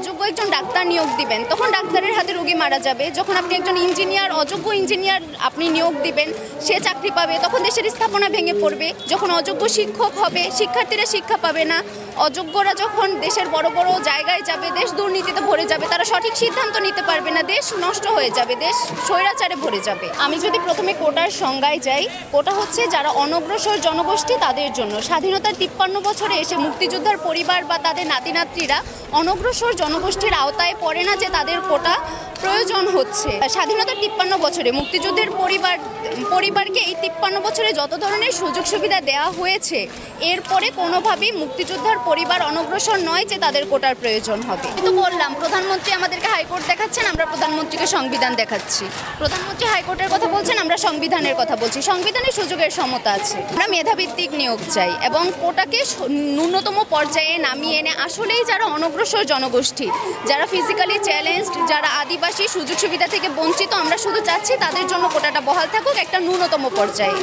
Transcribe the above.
অযোগ্য একজন ডাক্তার নিয়োগ দিবেন, তখন ডাক্তারের হাতে রোগী মারা যাবে। যখন আপনি একজন ইঞ্জিনিয়ার, অযোগ্য ইঞ্জিনিয়ার আপনি নিয়োগ দিবেন, সে চাকরি পাবে, তখন দেশের স্থাপনা ভেঙে পড়বে। যখন অযোগ্য শিক্ষক হবে, শিক্ষার্থীরা শিক্ষা পাবে না। অযোগ্যরা যখন দেশের বড় বড় জায়গায় যাবে, দেশ দুর্নীতিতে ভরে যাবে, তারা সঠিক সিদ্ধান্ত নিতে পারবে না। দেশ নষ্ট হয়ে যাবে, দেশ স্বৈরাচারে ভরে যাবে। আমি যদি প্রথমে কোটার সংজ্ঞায় যাই, কোটা হচ্ছে যারা অনগ্রসর জনগোষ্ঠী তাদের জন্য। স্বাধীনতার তিপ্পান্ন বছরে এসে মুক্তিযোদ্ধার পরিবার বা তাদের নাতি নাতনিরা অনগ্রসর জনগোষ্ঠীর আওতায় পড়ে না যে তাদের কোটা প্রয়োজন হচ্ছে। স্বাধীনতার তিপ্পান্ন বছরে মুক্তিযুদ্ধের পরিবার, পরিবারকে এই তিপ্পান্ন বছরে যত ধরনের সুযোগ সুবিধা দেওয়া হয়েছে, এরপরে কোনোভাবেই মুক্তিযোদ্ধার পরিবার অনগ্রসর নয় যে তাদের কোটার প্রয়োজন হবে। কিন্তু বললাম, প্রধানমন্ত্রী আমাদেরকে হাইকোর্ট দেখাচ্ছেন, আমরা প্রধানমন্ত্রীকে সংবিধান দেখাচ্ছি। প্রধানমন্ত্রী হাইকোর্টের কথা বলছেন, আমরা সংবিধানের কথা বলছি। সংবিধানে সুযোগের সমতা আছে। আমরা মেধাভিত্তিক নিয়োগ চাই এবং কোটাকে ন্যূনতম পর্যায়ে নামিয়ে এনে আসলেই যারা অনগ্রসর জনগোষ্ঠী, যারা ফিজিক্যালি চ্যালেঞ্জড যারা আদিবাসী সুযোগ সুবিধা থেকে বঞ্চিত, আমরা শুধু চাচ্ছি তাদের জন্য কোটাটা বহাল থাকুক, একটা ন্যূনতম পর্যায়ে।